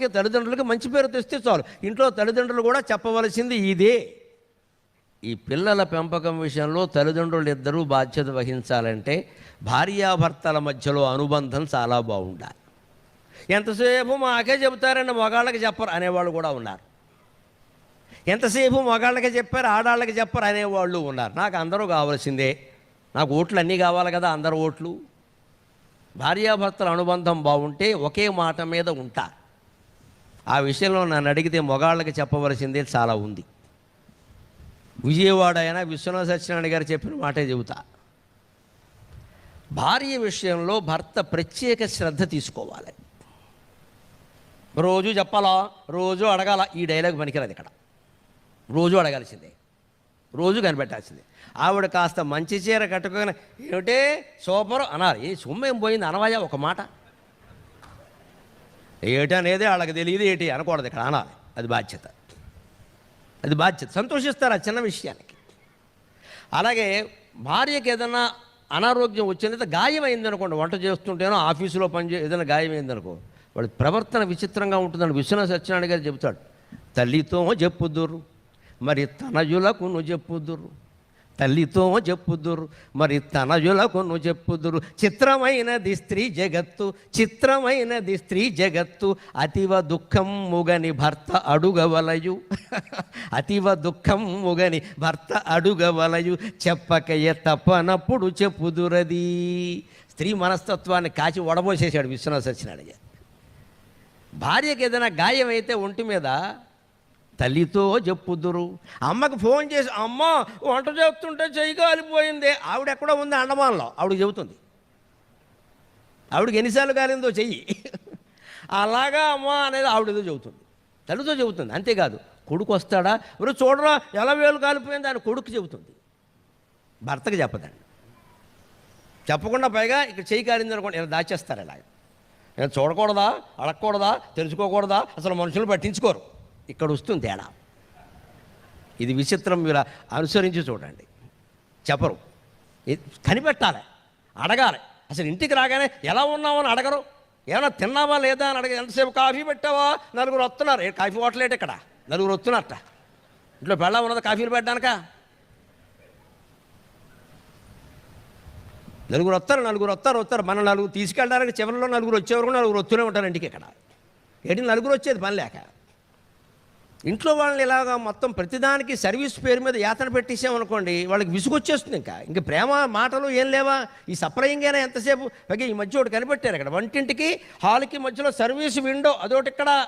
తల్లిదండ్రులకు మంచి పేరు తెస్తే చాలు. ఇంట్లో తల్లిదండ్రులు కూడా చెప్పవలసింది ఇదే. ఈ పిల్లల పెంపకం విషయంలో తల్లిదండ్రులు ఇద్దరూ బాధ్యత వహించాలంటే భార్యాభర్తల మధ్యలో అనుబంధం చాలా బాగుండాలి. ఎంతసేపు మాకే చెబుతారని మగాళ్ళకి చెప్పరు అనేవాళ్ళు కూడా ఉన్నారు. ఎంతసేపు మగాళ్ళకి చెప్పారు ఆడాళ్ళకి చెప్పరు అనేవాళ్ళు ఉన్నారు. నాకు అందరూ కావాల్సిందే. నాకు ఓట్లు అన్నీ కావాలి కదా అందరు ఓట్లు. భార్యాభర్తల అనుబంధం బాగుంటే ఒకే మాట మీద ఉంటారు ఆ విషయంలో నన్ను అడిగితే మొగాళ్ళకి చెప్పవలసిందే చాలా ఉంది. విజయవాడ అయినా విశ్వనాథ సత్యనారాయణ గారు చెప్పిన మాటే చెబుతా. భార్య విషయంలో భర్త ప్రత్యేక శ్రద్ధ తీసుకోవాలి. రోజు చెప్పాలా? రోజు అడగాల? ఈ డైలాగ్ పనికిరాదు ఇక్కడ. రోజు అడగాల్సిందే. రోజు కనిపెట్టాల్సిందే. ఆవిడ కాస్త మంచి చీర కట్టుకొని ఏమిటే సూపర్? అన్నారు. ఏ సొమ్మేం పోయింది? అనవాయా ఒక మాట. ఏటి అనేది వాళ్ళకి తెలియదు ఏటి అనకూడదు ఇక్కడ అనాలి. అది బాధ్యత. అది బాధ్యత. సంతోషిస్తారు ఆ చిన్న విషయానికి. అలాగే భార్యకి ఏదైనా అనారోగ్యం వచ్చినది గాయమైంది అనుకోండి. వంట చేస్తుంటేనో ఆఫీసులో పనిచే ఏదైనా గాయమైంది అనుకో. వాడి ప్రవర్తన విచిత్రంగా ఉంటుందని విశ్వనాథ సత్యనారాయణ గారు చెబుతాడు తల్లితో చెప్పుదురు మరి తనయులకు నువ్వు చెప్పుదురు తల్లితో చెప్పుదురు మరి తనయులకును చెప్పుదురు. చిత్రమైనది స్త్రీ జగత్తు చిత్రమైనది స్త్రీ జగత్తు. అతివ దుఃఖం ముగని భర్త అడుగవలయు. అతివ దుఃఖం ముగని భర్త అడుగవలయు. చెప్పకయ్య తప్పనప్పుడు చెప్పుదురది. స్త్రీ మనస్తత్వాన్ని కాచి వడబోసేశాడు విశ్వనాథ్ సత్యనారాయణ భార్యకి ఏదైనా గాయం అయితే ఒంటి మీద తల్లితో చెప్పుదురు. అమ్మకు ఫోన్ చేసి అమ్మ వంట చేస్తుంటే చెయ్యి కాలిపోయింది. ఆవిడ ఎక్కడో ఉంది అండమాన్లో ఆవిడకి చెబుతుంది. ఆవిడకి ఎన్నిసార్లు కాలిందో చెయ్యి. అలాగా అమ్మ అనేది ఆవిడ ఏదో చెబుతుంది. తల్లితో చెబుతుంది. అంతేకాదు కొడుకు వస్తాడా? ఎవరు చూడరా ఎలా వేలు కాలిపోయింది? అని కొడుకు చెబుతుంది. భర్తకి చెప్పదండి. చెప్పకుండా పైగా ఇక్కడ చెయ్యి కాలింది అనుకోండి ఇలా దాచేస్తారు ఇలా నేను చూడకూడదా అడగకూడదా తెలుసుకోకూడదా? అసలు మనుషులు పట్టించుకోరు. ఇక్కడ వస్తుంది తేడా ఇది విచిత్రం మీరు అనుసరించి చూడండి. చెప్పరు. కనిపెట్టాలి అడగాలి. అసలు ఇంటికి రాగానే ఎలా ఉన్నావు అని అడగరు. ఏమైనా తిన్నావా లేదా అని అడగ ఎంతసేపు కాఫీ పెట్టావా? నలుగురు వస్తున్నారు. ఏ కాఫీ హోటలేట ఇక్కడ? నలుగురు వస్తున్నట్ట ఇంట్లో పెళ్ళ ఉన్నది కాఫీలు పెట్టడానిక? నలుగురు వస్తారు నలుగురు వస్తారు వస్తారు. మన నలుగురు తీసుకెళ్ళడానికి చివరిలో నలుగురు వచ్చేవరకు నలుగురు వస్తూనే ఉంటారు ఇంటికి ఇక్కడ. ఏంటి నలుగురు వచ్చేది పని లేక. ఇంట్లో వాళ్ళని ఇలాగా మొత్తం ప్రతిదానికి సర్వీస్ పేరు మీద యాతన పెట్టేసామనుకోండి వాళ్ళకి విసుగొచ్చేస్తుంది ఇంకా. ఇంక ప్రేమ మాటలు ఏం లేవా? ఈ సప్రయంగానే ఎంతసేపు? పైగా ఈ మధ్య ఒకటి కనిపెట్టారు ఇక్కడ. వంటింటికి హాల్కి మధ్యలో సర్వీస్ విండో అదొకటి ఇక్కడ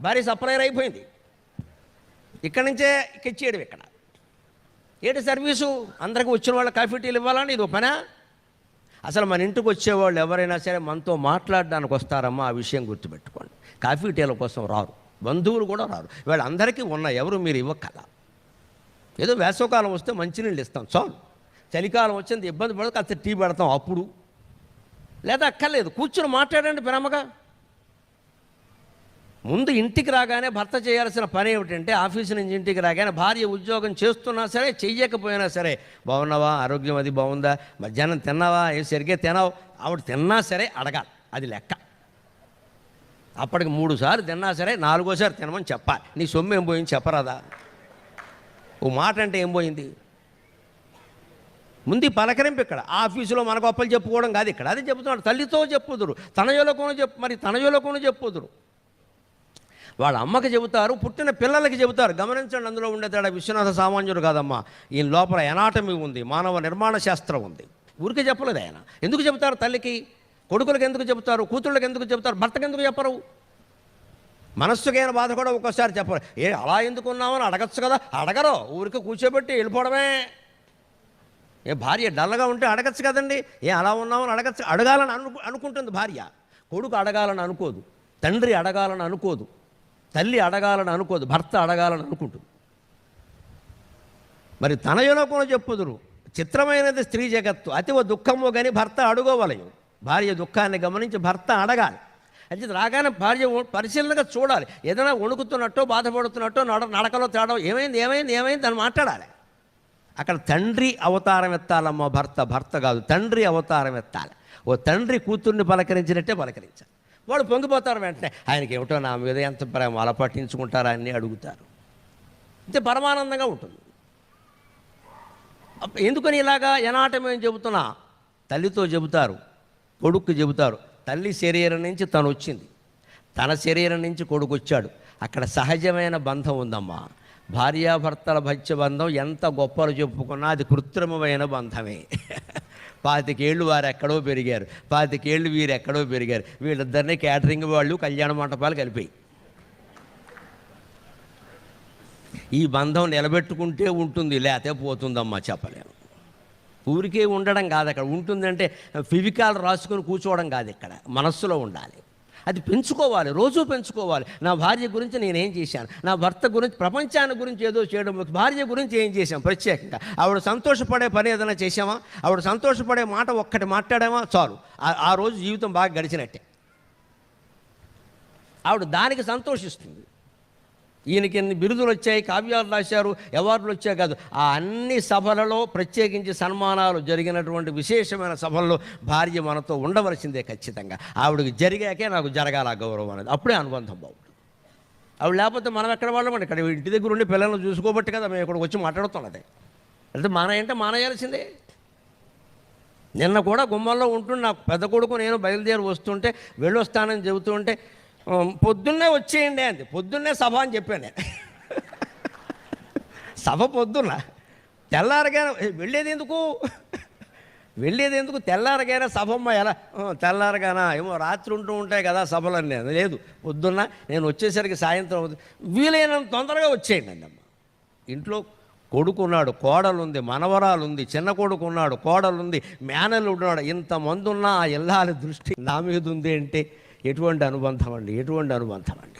భారీ సప్రయర్ అయిపోయింది. ఇక్కడ నుంచే ఇచ్చేయడం ఇక్కడ. ఏంటి సర్వీసు? అందరికి వచ్చిన వాళ్ళ కాఫీ టీలు ఇవ్వాలని ఇది ఒక పనా? అసలు మన ఇంటికి వచ్చేవాళ్ళు ఎవరైనా సరే మనతో మాట్లాడడానికి వస్తారమ్మా ఆ విషయం గుర్తుపెట్టుకోండి. కాఫీ టీల కోసం రారు. బంధువులు కూడా రారు. వీళ్ళందరికీ ఉన్న ఎవరు మీరు ఇవ్వకల ఏదో వేసవకాలం వస్తే మంచినీళ్ళు ఇస్తాం. చాలు. చలికాలం వచ్చింది ఇబ్బంది పడదు కాస్త టీ పెడతాం అప్పుడు. లేదా అక్కర్లేదు. కూర్చుని మాట్లాడండి ప్రేమగా. ముందు ఇంటికి రాగానే భర్త చేయాల్సిన పని ఏమిటంటే ఆఫీస్ నుంచి ఇంటికి రాగానే భార్య ఉద్యోగం చేస్తున్నా సరే చెయ్యకపోయినా సరే బాగున్నావా? ఆరోగ్యం అది బాగుందా? మధ్యాహ్నం తిన్నావా? ఏం సరిగ్గా తినావు ఆవిడ తిన్నా సరే అడగాలి. అది లెక్క. అప్పటికి మూడు సార్లు తిన్నా సరే నాలుగోసారి తినమని చెప్పాలి నీ సొమ్ము ఏం పోయింది చెప్పరాదా? ఓ మాట అంటే ఏం పోయింది? ముందు పలకరింపు ఇక్కడ. ఆఫీసులో మన గొప్పలు చెప్పుకోవడం కాదు ఇక్కడ. అది చెప్తున్నాడు. తల్లితో చెప్పుదురు. తనయులకును చెప్పు మరి తనయులకును చెప్పుదురు. వాళ్ళ అమ్మకి చెబుతారు పుట్టిన పిల్లలకి చెబుతారు. గమనించండి అందులో ఉండే తేడా. విశ్వనాథ సామాన్యుడు కాదమ్మా. ఈయన లోపల ఎనాటమీ ఉంది. మానవ నిర్మాణ శాస్త్రం ఉంది. ఊరికే చెప్పలేదు ఆయన. ఎందుకు చెబుతారు తల్లికి? కొడుకులకు ఎందుకు చెబుతారు? కూతుళ్ళకి ఎందుకు చెబుతారు? భర్తకు ఎందుకు చెప్పరు మనస్సుకైన బాధ కూడా ఒక్కోసారి చెప్పరు. ఏ అలా ఎందుకు ఉన్నామని అడగచ్చు కదా. అడగరు. ఊరికి కూర్చోబెట్టి వెళ్ళిపోవడమే. ఏ భార్య డల్గా ఉంటే అడగచ్చు కదండి. ఏ అలా ఉన్నామని అడగచ్చు. అడగాలని అను అనుకుంటుంది భార్య. కొడుకు అడగాలని అనుకోదు. తండ్రి అడగాలని అనుకోదు. తల్లి అడగాలని అనుకోదు. భర్త అడగాలని అనుకుంటుంది. మరి తన కూడా చెప్పుదురు. చిత్రమైనది స్త్రీ జగత్తు. అతివ దుఃఖము కానీ భర్త అడుగోవలయం. భార్య దుఃఖాన్ని గమనించి భర్త అడగాలి. అయితే రాగానే భార్య పరిశీలనగా చూడాలి. ఏదైనా వణుకుతున్నట్టో బాధపడుతున్నట్టో నడ నడకలో తేడం ఏమైంది ఏమైంది ఏమైంది అని మాట్లాడాలి. అక్కడ తండ్రి అవతారం ఎత్తాలమ్మ భర్త భర్త కాదు తండ్రి అవతారం ఎత్తాలి. ఓ తండ్రి కూతుర్ని పలకరించినట్టే పలకరించాలి. వాళ్ళు పొంగిపోతారు వెంటనే. ఆయనకి ఏమిటో నా మీద ఎంత ప్రేమ అలా పట్టించుకుంటారా అన్నీ అడుగుతారు. అంతే పరమానందంగా ఉంటుంది. ఎందుకని ఇలాగా ఎనాటమేం చెబుతున్నా? తల్లితో చెబుతారు. కొడుకు చెబుతారు తల్లి శరీరం నుంచి తను వచ్చింది. తన శరీరం నుంచి కొడుకు వచ్చాడు. అక్కడ సహజమైన బంధం ఉందమ్మా. భార్యాభర్తల భత్య బంధం ఎంత గొప్పలు చెప్పుకున్నా అది కృత్రిమమైన బంధమే. పాతికేళ్ళు వారు ఎక్కడో పెరిగారు. పాతికేళ్ళు వీరు ఎక్కడో పెరిగారు. వీళ్ళిద్దరినీ క్యాటరింగ్ వాళ్ళు కళ్యాణ మంటపాలు కలిపాయి. ఈ బంధం నిలబెట్టుకుంటే ఉంటుంది లేతే పోతుందమ్మా చెప్పలేము. ఊరికే ఉండడం కాదు అక్కడ. ఉంటుందంటే ఫివికాలు రాసుకొని కూర్చోవడం కాదు ఇక్కడ. మనస్సులో ఉండాలి. అది పెంచుకోవాలి. రోజు పెంచుకోవాలి. నా భార్య గురించి నేనేం చేశాను? నా భర్త గురించి ప్రపంచాన్ని గురించి ఏదో చేయడం. భార్య గురించి ఏం చేశాం? ప్రత్యేకంగా. ఆవిడ సంతోషపడే పని ఏదైనా చేసామా ఆవిడ సంతోషపడే మాట ఒక్కటి మాట్లాడామా? చాలు. ఆ రోజు జీవితం బాగా గడిచినట్టే. ఆవిడ దానికి సంతోషిస్తుంది. ఈయనకి ఎన్ని బిరుదులు వచ్చాయి కావ్యాలు రాశారు అవార్డులు వచ్చాయి కాదు. ఆ అన్ని సభలలో ప్రత్యేకించి సన్మానాలు జరిగినటువంటి విశేషమైన సభల్లో భార్య మనతో ఉండవలసిందే ఖచ్చితంగా. ఆవిడకి జరిగాకే నాకు జరగాల గౌరవం అనేది. అప్పుడే అనుబంధం బాగుంటుంది ఆవిడ లేకపోతే మనం ఎక్కడ వాళ్ళమండి? ఇక్కడ ఇంటి దగ్గర ఉండి పిల్లల్ని చూసుకోబట్టి కదా మేము ఇక్కడికి వచ్చి మాట్లాడుతున్నది. అంటే మానేయంటే మానేయాల్సిందే. నిన్న కూడా గుమ్మల్లో ఉంటుండే నాకు పెద్ద కొడుకు నేను బయలుదేరి వస్తుంటే వెళ్ళొస్తానని చెబుతుంటే పొద్దున్నే వచ్చేయండి అంది. పొద్దున్నే సభ అని చెప్పాను నేను. సభ పొద్దున్న. తెల్లారగానే వెళ్ళేది ఎందుకు? వెళ్ళేది ఎందుకు? తెల్లారగానే సభమ్మ ఎలా? తెల్లారగానా? ఏమో రాత్రి ఉంటూ ఉంటాయి కదా సభలన్నీ. అని." లేదు. పొద్దున్న నేను వచ్చేసరికి సాయంత్రం అవుతుంది. వీలైనంత తొందరగా వచ్చేయండి అండి అమ్మ. ఇంట్లో కొడుకున్నాడు కోడలుంది మనవరాలుంది చిన్న కొడుకున్నాడు కోడలుంది మేనలు ఉన్నాడు ఇంతమంది ఉన్నా ఆ ఇల్లాల దృష్టి నా మీద ఉంది అంటే ఎటువంటి అనుబంధం అండి? ఎటువంటి అనుబంధం అండి?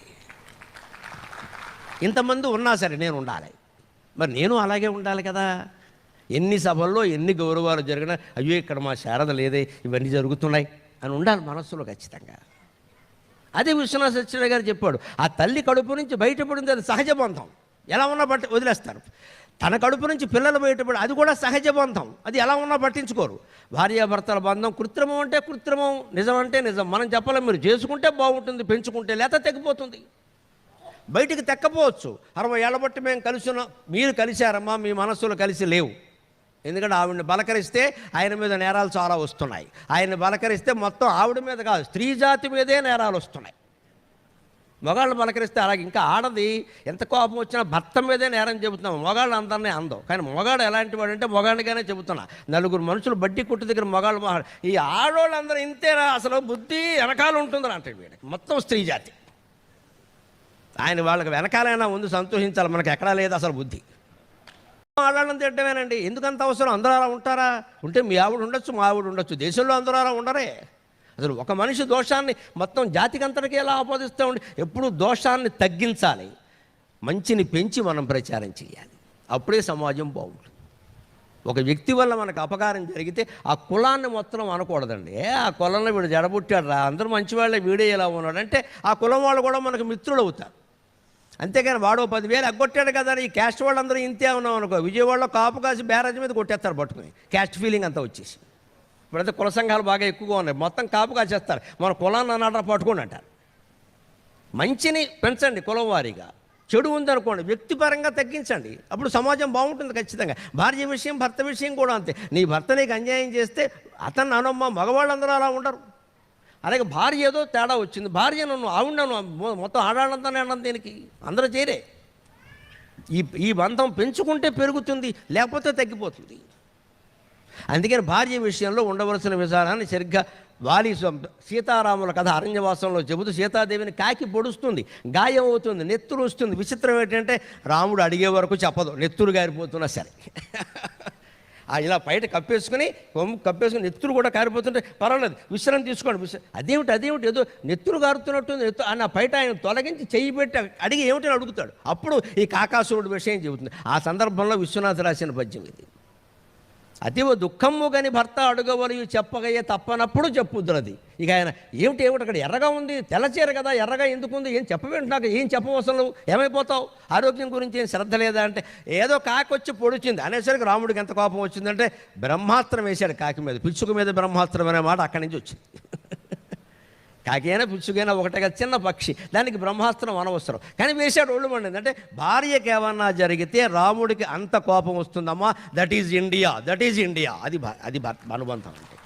ఇంతమంది ఉన్నా సరే నేను ఉండాలి. మరి నేను అలాగే ఉండాలి కదా? ఎన్ని సభల్లో ఎన్ని గౌరవాలు జరిగినా అయ్యో ఇక్కడ మా శారద లేదే ఇవన్నీ జరుగుతున్నాయి అని ఉండాలి మనస్సులో ఖచ్చితంగా. అదే విశ్వనాథ సత్యనారాయణ గారు చెప్పాడు ఆ తల్లి కడుపు నుంచి బయటపడింది అది సహజ బంధం. ఎలా ఉన్నా బట్టి వదిలేస్తారు. తన కడుపు నుంచి పిల్లలు బయటపడి అది కూడా సహజ బంధం. అది ఎలా ఉన్నా పట్టించుకోరు. భార్యాభర్తల బంధం కృత్రిమం అంటే కృత్రిమం నిజం అంటే నిజం. మనం చెప్పలేం మీరు చేసుకుంటే బాగుంటుంది పెంచుకుంటే లేత తెగిపోతుంది. బయటికి తెక్కపోవచ్చు. అరవై ఏళ్ళ బట్టి మేము కలిసి మీరు కలిశారమ్మా మీ మనస్సులు కలిసి లేవు. ఎందుకంటే ఆవిడని బలకరిస్తే ఆయన మీద నేరాలు చాలా వస్తున్నాయి. ఆయన్ని బలకరిస్తే మొత్తం ఆవిడ మీద కాదు స్త్రీ జాతి మీదే నేరాలు వస్తున్నాయి. మగాళ్ళు పలకరిస్తే అలాగే ఇంకా ఆడది ఎంత కోపం వచ్చినా భర్త మీదే నేరం చెబుతున్నాం. మొగాళ్ళు అందరినీ అందం. కానీ మగాడు ఎలాంటి వాడు అంటే మొగాడిగానే చెబుతున్నా. నలుగురు మనుషులు బడ్డి కొట్టు దగ్గర మొగాళ్ళు మగాడు ఈ ఆడవాళ్ళందరూ ఇంతేరా అసలు బుద్ధి వెనకాల ఉంటుంది అంటే వీడికి. మొత్తం స్త్రీ జాతి. ఆయన వాళ్ళకి వెనకాలైనా ముందు సంతోషించాలి. మనకి ఎక్కడా లేదు అసలు బుద్ధి. ఆడాలని తిట్టమేనండి ఎందుకంత అవసరం? అందరూ అలా ఉంటారా? ఉంటే మీ ఆవిడ ఉండొచ్చు మా ఆవిడ ఉండొచ్చు. దేశంలో అందరూ అలా ఉండరే. అసలు ఒక మనిషి దోషాన్ని మొత్తం జాతికంతటికి ఎలా ఆపాదిస్తూ ఉండి ఎప్పుడు దోషాన్ని తగ్గించాలి? మంచిని పెంచి మనం ప్రచారం చేయాలి. అప్పుడే సమాజం బాగుంటుంది. ఒక వ్యక్తి వల్ల మనకు అపకారం జరిగితే ఆ కులాన్ని మొత్తం అనకూడదండి. ఏ ఆ కులంలో వీడు జడబుట్టాడు రా అందరూ మంచివాళ్ళే వీడే ఎలా ఉన్నాడు అంటే ఆ కులం వాళ్ళు కూడా మనకు మిత్రులు అవుతారు అంతేకాని వాడో పదివేలు ఎగ్గొట్టాడు కదా ఈ క్యాస్ట్ వాళ్ళందరూ ఇంతే ఉన్నాం అనుకో విజయవాడలో కాపు కాసి బ్యారేజ్ మీద కొట్టేస్తారు పట్టుకుని. క్యాస్ట్ ఫీలింగ్ అంతా వచ్చేసి ఇప్పుడైతే కుల సంఘాలు బాగా ఎక్కువగా ఉన్నాయి. మొత్తం కాపుగా చేస్తారు మన కులాన్ని అన్నాడు పట్టుకోండి అంటారు. మంచిని పెంచండి కులం వారీగా. చెడు ఉందనుకోండి వ్యక్తిపరంగా తగ్గించండి. అప్పుడు సమాజం బాగుంటుంది ఖచ్చితంగా. భార్య విషయం భర్త విషయం కూడా అంతే. నీ భర్త నీకు అన్యాయం చేస్తే అతను అనమ్మ మగవాళ్ళందరూ అలా ఉండరు. అలాగే భార్య ఏదో తేడా వచ్చింది. భార్య నన్ను ఆవిడను మొత్తం ఆడాడంతానే అన్నది దీనికి. అందరూ చేరే ఈ ఈ బంధం పెంచుకుంటే పెరుగుతుంది లేకపోతే తగ్గిపోతుంది. అందుకని భార్య విషయంలో ఉండవలసిన విధానాన్ని సరిగ్గా వాలి సీతారాముల కథ అరణ్యవాసంలో చెబుతూ సీతాదేవిని కాకి పొడుస్తుంది గాయం అవుతుంది నెత్తురు వస్తుంది. విచిత్రం ఏంటంటే రాముడు అడిగే వరకు చెప్పదు నెత్తురు గారిపోతున్నా సరే. ఆ ఇలా బయట కప్పేసుకుని కొమ్ము కప్పేసుకుని నెత్తురు కూడా కారిపోతుంటే పర్వాలేదు విశ్రాంతి తీసుకోండి విశ్ర అదేమిటి అదేమిటి ఏదో నెత్తురు కారుతున్నట్టు నెత్తు బయట ఆయన తొలగించి చెయ్యి పెట్టి అడిగి ఏమిటని అడుగుతాడు. అప్పుడు ఈ కాకాసురుడు విషయం చెబుతుంది. ఆ సందర్భంలో విశ్వనాథ రాసిన పద్యం ఇది. అతివ దుఃఖము గని భర్త అడుగవలయు చెప్పగయ్యే తప్పనప్పుడు చెప్పుద్దురది ఇక ఆయన ఏమిటి ఏమిటి అక్కడ ఎర్రగా ఉంది తెల్లచీర కదా ఎర్రగా ఎందుకుంది ఏం చెప్పవేంటి నాకు ఏం చెప్పవసరం నువ్వు ఏమైపోతావు? ఆరోగ్యం గురించి ఏం శ్రద్ధ లేదా అంటే ఏదో కాకి వచ్చి పొడిచింది. అనేసరికి రాముడికి ఎంత కోపం వచ్చిందంటే బ్రహ్మాస్త్రం వేశాడు కాకి మీద పిచ్చుక మీద బ్రహ్మాస్త్రం అనే మాట అక్కడి నుంచి వచ్చింది. కాకైనా పిచ్చుకైనా ఒకటే కదా చిన్న పక్షి. దానికి బ్రహ్మాస్త్రం అనవసరం. కానీ వేశాడు ఒళ్ళు మండింది. అంటే భార్యకి ఏమన్నా జరిగితే రాముడికి అంత కోపం వస్తుందమ్మా that is India that is India అది అది భర్త- అనుబంధం అంటే.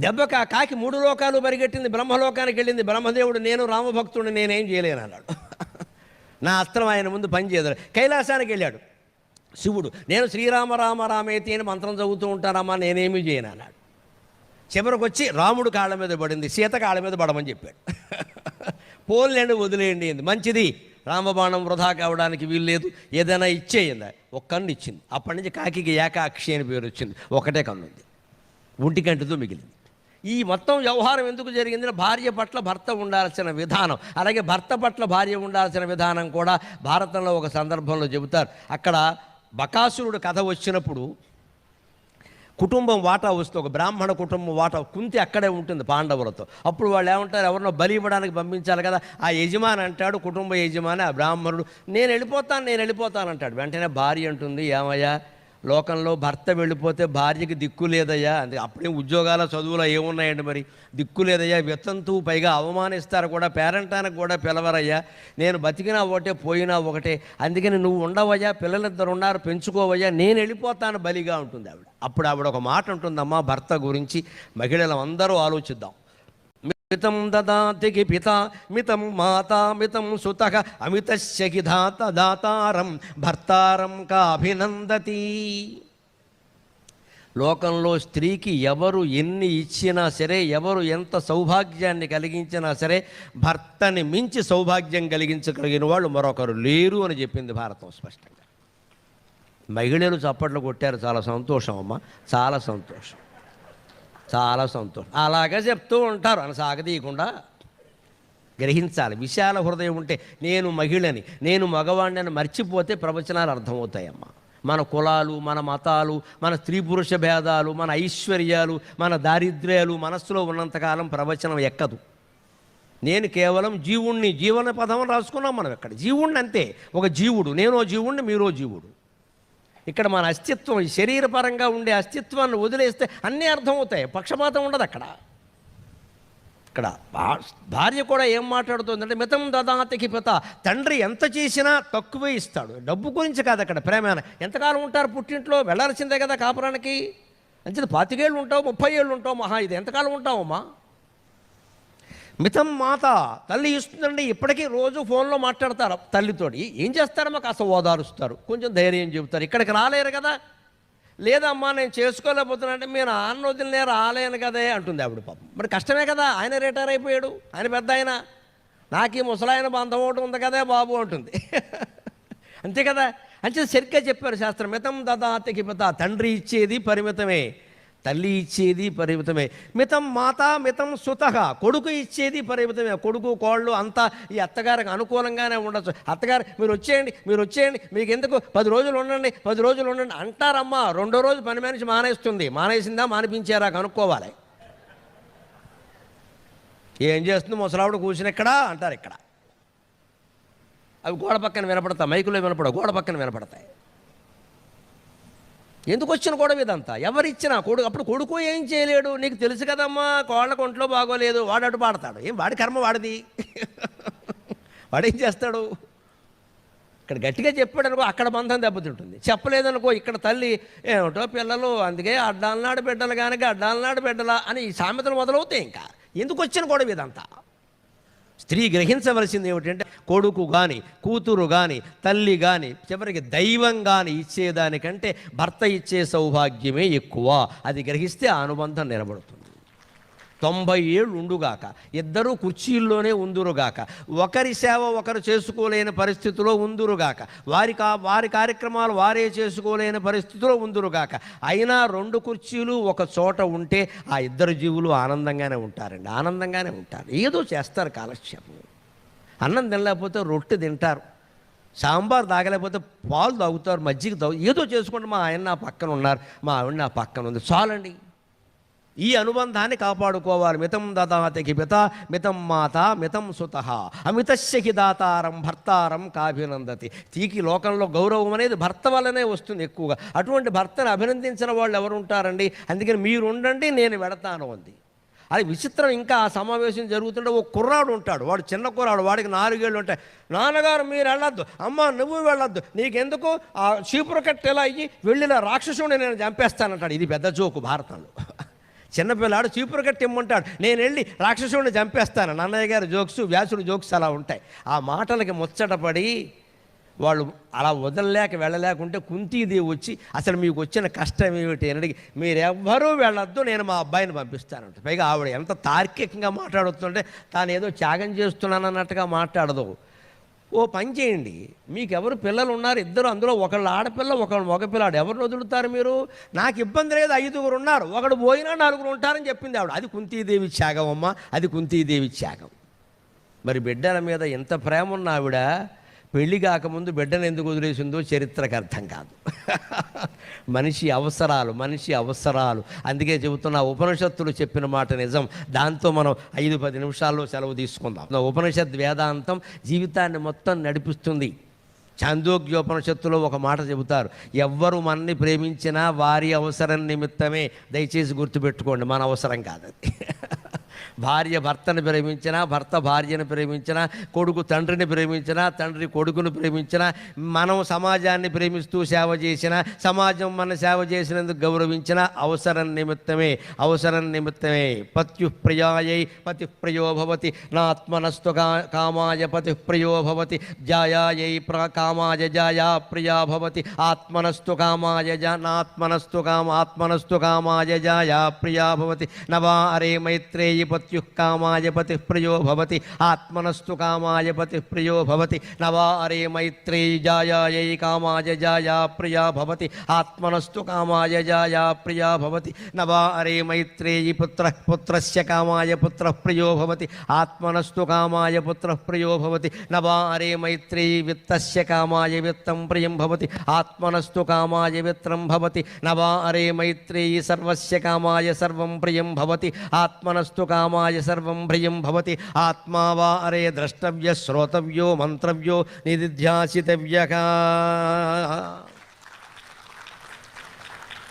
దెబ్బక కాకి మూడు లోకాలు పరిగెట్టింది బ్రహ్మలోకానికి వెళ్ళింది. బ్రహ్మదేవుడు నేను రామభక్తుడిని నేనేం చేయలేను అన్నాడు. నా అస్త్రం ఆయన ముందు పనిచేయదు కైలాసానికి వెళ్ళాడు. శివుడు నేను శ్రీరామ రామ రామేతి అని మంత్రం చదువుతూ ఉంటానమ్మా నేనేమి చేయను అన్నాడు. చివరికి వచ్చి రాముడు కాళ్ళ మీద పడింది సీత కాళ్ళ మీద పడమని చెప్పాడు. పోన్లేండి వదిలేయండి అంది మంచిది. రామబాణం వృధా కావడానికి వీల్లేదు. ఏదైనా ఇచ్చేయింది ఒక కన్ను ఇచ్చింది. అప్పటి నుంచి కాకికి ఏకాక్షి అని పేరు వచ్చింది. ఒకటే కన్ను ఉంది. ఒంటి కంటితో మిగిలింది. ఈ మొత్తం వ్యవహారం ఎందుకు జరిగింది? భార్య పట్ల భర్త ఉండాల్సిన విధానం. అలాగే భర్త పట్ల భార్య ఉండాల్సిన విధానం కూడా భారతంలో ఒక సందర్భంలో చెబుతారు. అక్కడ బకాసురుడు కథ వచ్చినప్పుడు కుటుంబం వాటా వస్తే ఒక బ్రాహ్మణ కుటుంబం వాటా కుంతి అక్కడే ఉంటుంది పాండవులతో. అప్పుడు వాళ్ళు ఏమంటారు? ఎవరినో బలి ఇవ్వడానికి పంపించాలి కదా ఆ యజమాని అంటాడు కుటుంబ యజమాని ఆ బ్రాహ్మణుడు నేను వెళ్ళిపోతాను నేను వెళ్ళిపోతాను అంటాడు. వెంటనే భార్య అంటుంది ఏమయ్యా లోకంలో భర్త వెళ్ళిపోతే భార్యకి దిక్కు లేదయ్యా. అంటే అప్పుడే ఉద్యోగాల చదువులో ఏమున్నాయండి మరి? దిక్కు లేదయ్యా. వితంతు పైగా అవమానిస్తారు కూడా పేరెంటానికి కూడా పిలవరయ్యా. నేను బతికినా ఒకటే పోయినా ఒకటే. అందుకని నువ్వు ఉండవయ్యా పిల్లలిద్దరు ఉన్నారు పెంచుకోవయ్యా. నేను వెళ్ళిపోతాను బలిగా ఉంటుంది ఆవిడ. అప్పుడు ఆవిడ ఒక మాట ఉంటుందమ్మా భర్త గురించి మహిళలు అందరూ ఆలోచిద్దాం. మితం దదాతికి పిత మితం మాతా మితం సుత అమితశ్యకి ధాత దాతారం భర్తారం కాభినందతి. లోకంలో స్త్రీకి ఎవరు ఎన్ని ఇచ్చినా సరే ఎవరు ఎంత సౌభాగ్యాన్ని కలిగించినా సరే భర్తని మించి సౌభాగ్యం కలిగించగలిగిన వాళ్ళు మరొకరు లేరు అని చెప్పింది భారతం స్పష్టంగా. మహిళలు చప్పట్లు కొట్టారు చాలా సంతోషం అమ్మ చాలా సంతోషం. చాలా సంతోషం. అలాగే చెప్తూ ఉంటారు. అని సాగదీయకుండా గ్రహించాలి. విశాల హృదయం ఉంటే నేను మహిళని నేను మగవాడిని అని మర్చిపోతే ప్రవచనాలు అర్థమవుతాయమ్మా. మన కులాలు మన మతాలు మన స్త్రీ పురుష భేదాలు మన ఐశ్వర్యాలు మన దారిద్ర్యాలు మనస్సులో ఉన్నంతకాలం ప్రవచనం ఎక్కదు. నేను కేవలం జీవుణ్ణి జీవన పదం రాసుకున్నాం మనం ఇక్కడ. జీవుణ్ణి అంతే. ఒక జీవుడు. నేనో జీవుణ్ణి మీరో జీవుడు. ఇక్కడ మన అస్తిత్వం ఈ శరీరపరంగా ఉండే అస్తిత్వాన్ని వదిలేస్తే అన్నీ అర్థమవుతాయి. పక్షపాతం ఉండదు అక్కడ. ఇక్కడ భా- భార్య కూడా ఏం మాట్లాడుతుందంటే మితం దదాతికి పిత తండ్రి ఎంత చేసినా తక్కువే ఇస్తాడు. డబ్బు గురించి కాదు అక్కడ ప్రేమ ఎంతకాలం ఉంటారు పుట్టింట్లో? వెళ్ళాల్సిందే కదా కాపురానికి. అంచేది పాతికేళ్ళు ఉంటావు ముప్పై ఏళ్ళు ఉంటావు మహా. ఇది ఎంతకాలం ఉంటావమ్మా? మితం మాత. తల్లి ఇస్తుందండి ఇప్పటికీ రోజు ఫోన్లో మాట్లాడతారు. తల్లితోటి ఏం చేస్తారో? మాకు అసలు ఓదారుస్తారు. కొంచెం ధైర్యం చెబుతారు. ఇక్కడికి రాలేరు కదా? లేదమ్మా నేను చేసుకోలేకపోతున్నా అంటే మీరు నాన్న వదిలినే రాలేను కదే అంటుంది ఆవిడ పాపం. మరి కష్టమే కదా? ఆయన రిటైర్ అయిపోయాడు. ఆయన పెద్ద ఆయన. నాకు ఈ ముసలాయన బంధం ఒకటి ఉంది కదే బాబు అంటుంది. అంతే కదా? అంటే సరిగ్గా చెప్పారు శాస్త్రం. మితం దదాతికి పిత తండ్రి ఇచ్చేది పరిమితమే. తల్లి ఇచ్చేది పరిమితమే. మితం మాత మితం సుత. కొడుకు ఇచ్చేది పరిమితమే. కొడుకు కోళ్ళు అంతా ఈ అత్తగారికి అనుకూలంగానే ఉండొచ్చు. అత్తగారు మీరు వచ్చేయండి మీరు వచ్చేయండి మీకు ఎందుకు? పది రోజులు ఉండండి పది రోజులు ఉండండి. అంటారమ్మా రెండో రోజు పని మనిషి మానేస్తుంది. మానేసిందా మానిపించారా కనుక్కోవాలి. ఏం చేస్తుంది? ముసలావిడ కూర్చుని ఇక్కడ అంటారు ఇక్కడ. అవి గోడ పక్కన వినపడతాయి మైకులో వినపడవు గోడ పక్కన వినపడతాయి. ఎందుకు వచ్చిన గొడవ ఇదంతా? ఎవరిచ్చినా కొడుకు అప్పుడు కొడుకు ఏం చేయలేడు? నీకు తెలుసు కదమ్మా కోళ్ళ ఒంట్లో బాగోలేదు వాడు అటు పాడతాడు. ఏం వాడి కర్మ వాడిది? వాడేం చేస్తాడు? ఇక్కడ గట్టిగా చెప్పాడు అనుకో అక్కడ బంధం దెబ్బతింటుంది. చెప్పలేదనుకో ఇక్కడ తల్లి ఏమిటో పిల్లలు అందుకే అడ్డాలనాడు బిడ్డలు కనుక అడ్డాలనాడు బిడ్డలా అని ఈ సామెతలు మొదలవుతాయి ఇంకా. ఎందుకు వచ్చిన గొడవ ఇదంతా? స్త్రీ గ్రహించవలసింది ఏమిటంటే కొడుకు కానీ కూతురు కానీ తల్లి కానీ చివరికి దైవం కానీ ఇచ్చేదానికంటే భర్త ఇచ్చే సౌభాగ్యమే ఎక్కువ. అది గ్రహిస్తే ఆ అనుబంధం నిలబడుతుంది. తొంభై ఏళ్ళు ఉండుగాక ఇద్దరూ కుర్చీల్లోనే ఉందురుగాక. ఒకరి సేవ ఒకరు చేసుకోలేని పరిస్థితిలో ఉందురుగాక. వారి కా వారి కార్యక్రమాలు వారే చేసుకోలేని పరిస్థితిలో ఉందురుగాక. అయినా రెండు కుర్చీలు ఒక చోట ఉంటే ఆ ఇద్దరు జీవులు ఆనందంగానే ఉంటారండి. ఆనందంగానే ఉంటారు. ఏదో చేస్తారు కాలక్షేపం. అన్నం తినలేకపోతే రొట్టె తింటారు. సాంబార్ తాగలేకపోతే పాలు తాగుతారు. మజ్జిగ తాగు ఏదో చేసుకుంటే మా ఆయన నా పక్కన ఉన్నారు. మా ఆవిడ నా పక్కన ఉంది. చాలండి. ఈ అనుబంధాన్ని కాపాడుకోవాలి. మితం దదాతికి పిత మితం మాత మితం సుత. అమితశ్యకి దాతారం భర్తారం కాభినందతి. తీకి లోకంలో గౌరవం అనేది భర్త వల్లనే వస్తుంది ఎక్కువగా. అటువంటి భర్తను అభినందించిన వాళ్ళు ఎవరు ఉంటారండి అందుకని మీరు ఉండండి నేను వెడతాను అంది. అది విచిత్రం. ఇంకా ఆ సమావేశం జరుగుతుంటే ఓ కుర్రాడు ఉంటాడు. వాడు చిన్న కుర్రాడు. వాడికి నాలుగేళ్ళు ఉంటాయి. నాన్నగారు మీరు వెళ్ళొద్దు అమ్మ నువ్వు వెళ్ళొద్దు. నీకెందుకు? ఆ చీపురు కట్ట ఎలా అయ్యి వెళ్ళిన రాక్షసుని నేను చంపేస్తానంటాడు. ఇది పెద్ద జోకు భారతంలో. చిన్నపిల్లాడు చీపురు కట్టి ఇమ్మంటాడు. నేను వెళ్ళి రాక్షసుడిని చంపేస్తాను. నన్నయ్య గారి జోక్స్ వ్యాసుడు జోక్స్ అలా ఉంటాయి. ఆ మాటలకి ముచ్చటపడి వాళ్ళు అలా వదలలేక వెళ్ళలేకుంటే కుంతీదేవి వచ్చి అసలు మీకు వచ్చిన కష్టం ఏమిటి? అని అడిగి మీరెవ్వరూ వెళ్ళొద్దు నేను మా అబ్బాయిని పంపిస్తానంట. పైగా ఆవిడ ఎంత తార్కికంగా మాట్లాడుతుంటే తాను ఏదో త్యాగం చేస్తున్నానన్నట్టుగా మాట్లాడదు. ఓ పని చేయండి. మీకు ఎవరు పిల్లలు ఉన్నారు? ఇద్దరు అందులో ఒకళ్ళు ఆడపిల్ల ఒకళ్ళు మగపిల్లాడు. ఎవరు వదులుతారు మీరు? నాకు ఇబ్బంది లేదు ఐదుగురు ఉన్నారు. ఒకడు పోయినా నలుగురు ఉంటారని చెప్పింది ఆవిడ. అది కుంతీదేవి త్యాగం అమ్మ. అది కుంతీదేవి త్యాగం. మరి బిడ్డల మీద ఎంత ప్రేమ ఉన్న ఆవిడ పెళ్ళి కాకముందు బిడ్డను ఎందుకు వదిలేసిందో చరిత్రకు అర్థం కాదు. మనిషి అవసరాలు మనిషి అవసరాలు. అందుకే చెబుతున్న ఉపనిషత్తులు చెప్పిన మాట నిజం. దాంతో మనం ఐదు పది నిమిషాల్లో సెలవు తీసుకుందాం. ఉపనిషత్ వేదాంతం జీవితాన్ని మొత్తం నడిపిస్తుంది. చాందోగ్యోపనిషత్తులో ఒక మాట చెబుతారు. ఎవ్వరు మనని ప్రేమించినా వారి అవసరం నిమిత్తమే. దయచేసి గుర్తుపెట్టుకోండి మన అవసరం కాదు భార్య భర్తను ప్రేమించినా భర్త భార్యను ప్రేమించినా కొడుకు తండ్రిని ప్రేమించినా తండ్రి కొడుకును ప్రేమించినా మనం సమాజాన్ని ప్రేమిస్తూ సేవ చేసినా సమాజం మన సేవ చేసినందుకు గౌరవించిన అవసరం నిమిత్తమే అవసరం నిమిత్తమే. పత్యు పతిప్రయోభవతి పతి ప్రియో భవతి నాత్మనస్తు కామాయ పతిప్రయోభవతి భవతి జాయాయై ప్ర కామాయ జాయా ప్రియా భవతి ఆత్మనస్తు కామాయ జ నాత్మనస్తు కామ ఆత్మనస్తు కామాయ జాయా ప్రియా భవతి నవా అరే మైత్రేయి పత్యు కామాయ పతి ప్రియో భవతి ఆత్మనస్తు కామాయ పతి ప్రియో భవతి నవా అరే మైత్రేయి జాయాయై కామాయ జాయా ప్రియా భవతి ఆత్మనస్తు కామాయ జాయా ప్రియా భవతి నవా అరే మైత్రేయి పుత్ర పుత్రస్య కామాయ పుత్ర ప్రియో భవతి ఆత్మనస్తు కామాయ పుత్ర ప్రియో భవతి నవా అరే మైత్రేయి విత్తస్య కామాయ విత్తం ప్రియం భవతి ఆత్మనస్తు కామాయ విత్రం భవతి నవా అరే మైత్రేయి సర్వస్య కామాయ సర్వం ప్రియం భవతి ఆత్మనస్తు నామాయ సర్వం భ్రియం భవతి. ఆత్మా వా అరే ద్రష్టవ్య శ్రోతవ్యో మంత్రవ్యో నిధిధ్యాసితవ్యగా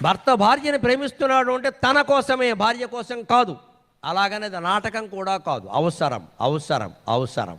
భర్త భార్యని ప్రేమిస్తున్నాడు అంటే తన కోసమే భార్య కోసం కాదు. అలాగనేది నాటకం కూడా కాదు. అవసరం అవసరం అవసరం.